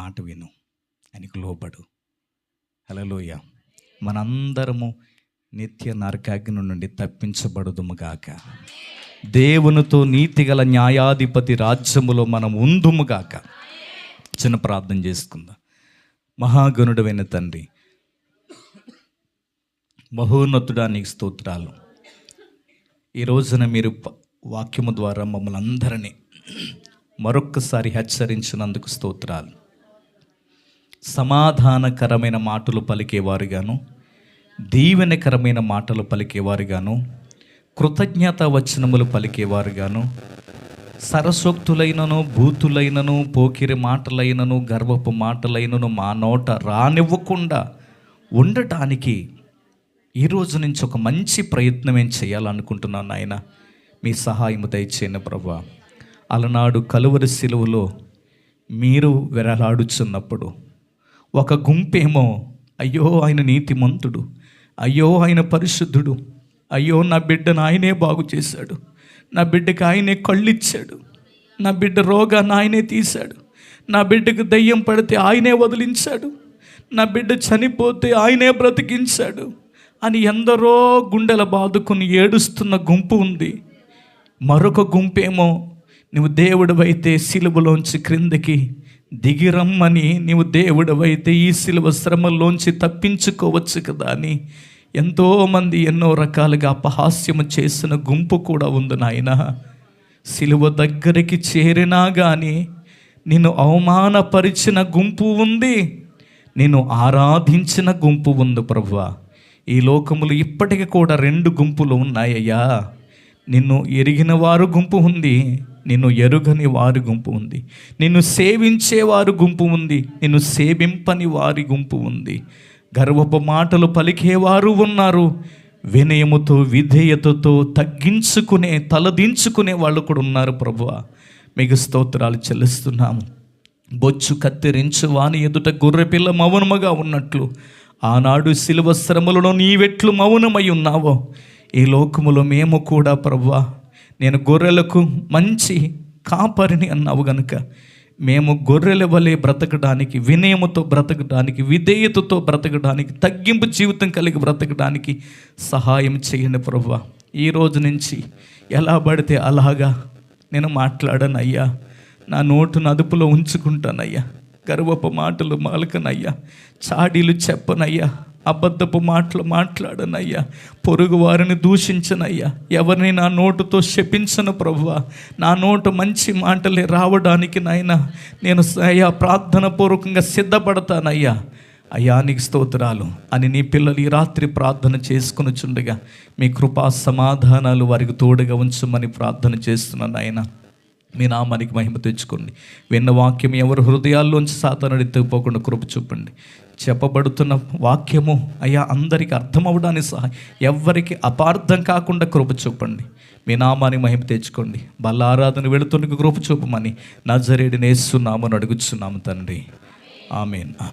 మాట విను ఆయనకు లోబడు. హలలోయ మనందరము నిత్య నరకాగ్ని నుండి తప్పించబడుదుముగాక దేవునితో నీతిగల న్యాయాధిపతి రాజ్యములో మనం ఉందుముగాక చిన్న ప్రార్థన చేసుకుందాం. మహాగణుడైన తండ్రి మహోన్నతుడా నీకు స్తోత్రాలు. ఈ రోజున మీరు వాక్యము ద్వారా మమ్మల్ని అందరినీ మరొక్కసారి హెచ్చరించినందుకు స్తోత్రాలు. సమాధానకరమైన మాటలు పలికేవారుగాను దీవెనకరమైన మాటలు పలికేవారుగాను కృతజ్ఞత వచనములు పలికేవారుగాను సరసోక్తులైనను భూతులైనను పోకిరి మాటలైనను గర్వపు మాటలైనను మా నోట రానివ్వకుండా ఉండటానికి ఈ రోజు నుంచి ఒక మంచి ప్రయత్నం ఏం చేయాలనుకుంటున్నాను నాయన? మీ సహాయం దయచేయండి ప్రభా. అలనాడు కలువరి శిలువలో మీరు వెరలాడుచున్నప్పుడు ఒక గుంపేమో అయ్యో ఆయన నీతిమంతుడు అయ్యో ఆయన పరిశుద్ధుడు అయ్యో నా బిడ్డను ఆయనే బాగు చేశాడు నా బిడ్డకి ఆయనే కళ్ళిచ్చాడు నా బిడ్డ రోగాన్ని ఆయనే తీశాడు నా బిడ్డకు దయ్యం పడితే ఆయనే వదిలించాడు నా బిడ్డ చనిపోతే ఆయనే బ్రతికించాడు అని ఎందరో గుండెల బాదుకుని ఏడుస్తున్న గుంపు ఉంది. మరొక గుంపేమో నువ్వు దేవుడవైతే సిలువలోంచి క్రిందకి దిగిరమ్మని నీవు దేవుడవైతే ఈ సిలువ శ్రమలోంచి తప్పించుకోవచ్చు కదా అని ఎంతోమంది ఎన్నో రకాలుగా అపహాస్యము చేసిన గుంపు కూడా ఉంది నాయన. సిలువ దగ్గరికి చేరినా కానీ నిన్ను అవమానపరిచిన గుంపు ఉంది నేను ఆరాధించిన గుంపు ఉంది ప్రభువ. ఈ లోకములు ఇప్పటికి కూడా రెండు గుంపులు ఉన్నాయ్యా నిన్ను ఎరిగిన వారు గుంపు ఉంది నిన్ను ఎరుగని వారి గుంపు ఉంది. నిన్ను సేవించే వారు గుంపు ఉంది. నిన్ను సేవింపని వారి గుంపు ఉంది. గర్వపు మాటలు పలికేవారు ఉన్నారు. వినయముతో విధేయతతో తగ్గించుకునే తలదించుకునే వాళ్ళు కూడా ఉన్నారు ప్రభు మీకు స్తోత్రాలు చెల్లిస్తున్నాము. బొచ్చు కత్తిరించు వాని ఎదుట గొర్రెపిల్ల మౌనముగా ఉన్నట్లు. ఆనాడు శిలువ శ్రమలలో నీవెట్లు మౌనమై ఉన్నావో. ఈ లోకములో మేము కూడా ప్రవ్వా నేను గొర్రెలకు మంచి కాపరిని అన్నావు గనుక మేము గొర్రెల వలె బ్రతకడానికి వినయముతో బ్రతకడానికి విధేయతతో బ్రతకడానికి తగ్గింపు జీవితం కలిగి బ్రతకడానికి సహాయం చేయండి ప్రభు ఈ రోజు నుంచి ఎలా పడితే అలాగా నేను మాట్లాడనయ్యా. నా నోటును అదుపులో ఉంచుకుంటానయ్యా. గర్వపు మాటలు మాలకనయ్యా. చాడీలు చెప్పనయ్యా. అబద్ధపు మాటలు మాట్లాడనయ్యా. పొరుగు వారిని దూషించనయ్యా. ఎవరిని నా నోటుతో శపించను ప్రభువ. నా నోటు మంచి మాటలే రావడానికి నాయన. నేను అయ్యా ప్రార్థన పూర్వకంగా సిద్ధపడతానయ్యా. అయ్యా నీకు స్తోత్రాలు. అని నీ పిల్లలు ఈ రాత్రి ప్రార్థన చేసుకుని చుండగా మీ కృపా సమాధానాలు వారికి తోడుగా ఉంచమని ప్రార్థన చేస్తున్నాను ఆయన మీ నామానికి మహిమ తెచ్చుకోండి. విన్న వాక్యం ఎవరు హృదయాల్లోంచి సాతానుడు ఎత్తుకుపోకుండా కృప చూపండి. చెప్పబడుతున్న వాక్యము అయ్యా అందరికీ అర్థం సహా సహాయం. ఎవరికి అపార్థం కాకుండా కృప చూపండి. మీ నామానికి మహిమ తెచ్చుకోండి. బల్ల ఆరాధన వెళుతున్న కృప చూపమని నజరేడిని వేస్తున్నామని అడుగుతున్నాము తండ్రి. ఆమెన్.